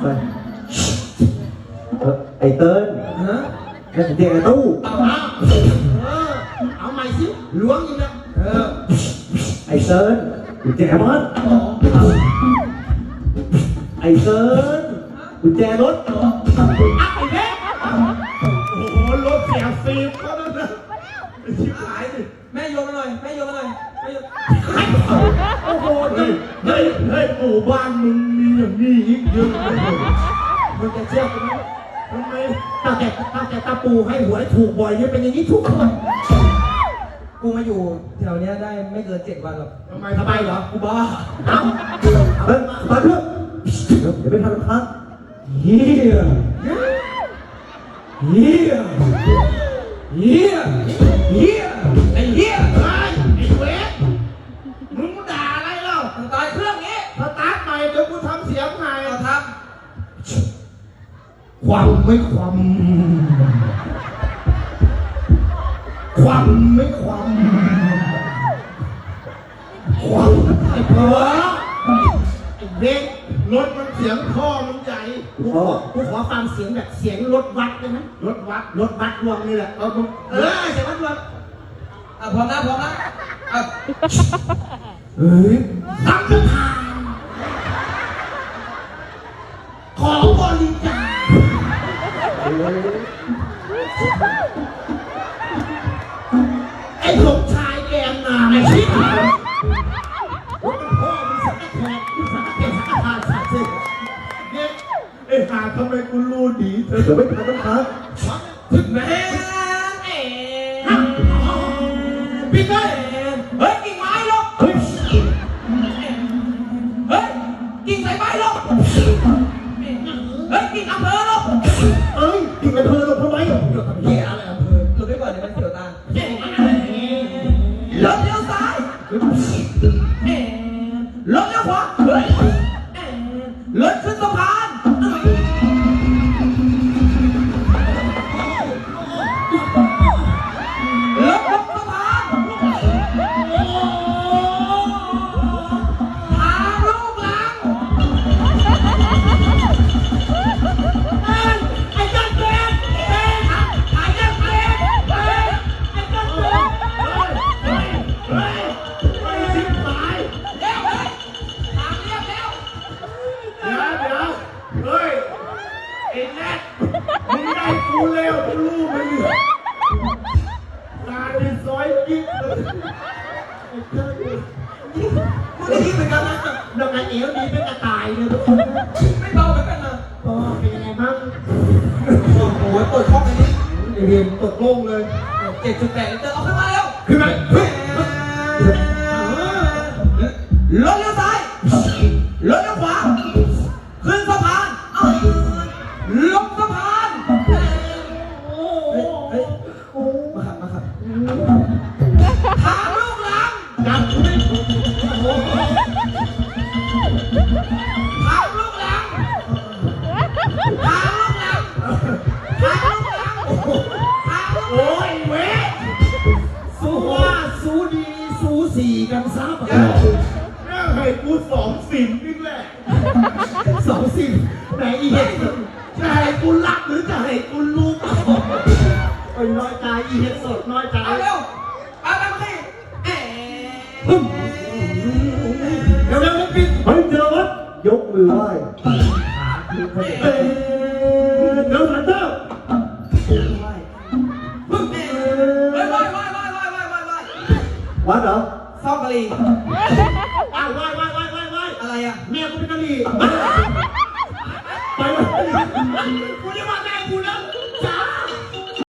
ไปเออไอ้เติ้ลฮะแล้วผมเรียกไอ้ตู้เอาเอาเออเอาใหม่สิล้วงอีกแล้วเออไอ้เติ้ลกุญแจบ้านไอ้เติ้ลกุญแจรถอะไอ้เล็กโอ้โหรถเสียฟีบก็นั่นนะชิบหายดิแม่โยนมาหน่อยแม่โยนมาหน่อยแม่โยนโอ้โหเฮ้ยเฮ้ยเฮ้ยหมู่บ้านมึงมี อย่างนี้อีกเยอะเลยมึงจะเชื่อกูไหมทำไมตั้งแต่ตั้งแต่ตาปูให้หวยถูกบ่อยเนี่ยเป็นอย่างนี้ทุกคนกูมาอยู่แถวเนี้ยได้ไม่เกินเจ็ดวันหรอกทำไมทำไมเหรอกูบ้าเอ้าเฮ้ยมาเถอะเดี๋ยวเดี๋ยวไม่ทันครับเฮียเฮียเฮียเฮีย สียงใหม่เอาทความไม่ความ ความไม่ความ ความไอ้เผือไอ้เด็กรถมันเสียงท่อมันใหญ่กูขอกูขอฟังเสียงแบบเสียงรถวัดได้ไหมรถวัดรถวัดรวงนี่แหละเออมึงำเออเสียงวัดรวงอะพร้อมนะพร้อมนะอะเฮ้ยทำจะทา นของบริจาคไอ้สมชายแกงนาไอ้ชิบหายว่าเป็นพ่อมึงสักแขกมึงสักแขกสักทานสักสิเนี่ยไอ้หาทำไมกูรู้ดีเธอเดี๋ยวไม่ทันครับถึงแม้แม่เอ๋พี่เต้ย เฮ้ยกิ่งอำเภอลงเอ้ยติดไปเพลินหรอกทำไม เฮีย เอวดีเป็นกระต่ายเลยทุกคนไม่เบาเหมือนกันนะพ่อเป็นยังไงบ้างโอ้โหเปิดช่องไปนี้เรียนตกลงเลยเจ็ดจุดแปดลิตรเอาขึ้นมาเร็วขึ้นมาเฮ้ยรถเลี้ยวซ้ายรถเลี้ยวขวาขึ้นสะพานอ้าวลงสะพานโอ้โหเฮ้ยมาขับมาขับทางลูกหลังดับไม่โอ้โห สู้สี่กันซับอะแม่งให้กูสองสิบนี่แหละสองสิบไหนอีเห็ดจะให้กูรักหรือจะให้กูลูกโอ้ยน้อยใจอีเห็ดสดน้อยใจเอาเร็วไปไปไปเอ๊ะเร็วเร็วเร็วปิดเฮ้ยเจอวัดยกมือไหว้ วัดเหรอซอกกะลีว้ายว้ายว้ายว้ายว้ายว้ายอะไรอะแม่กูเป็นกะหรี่เฮ้ย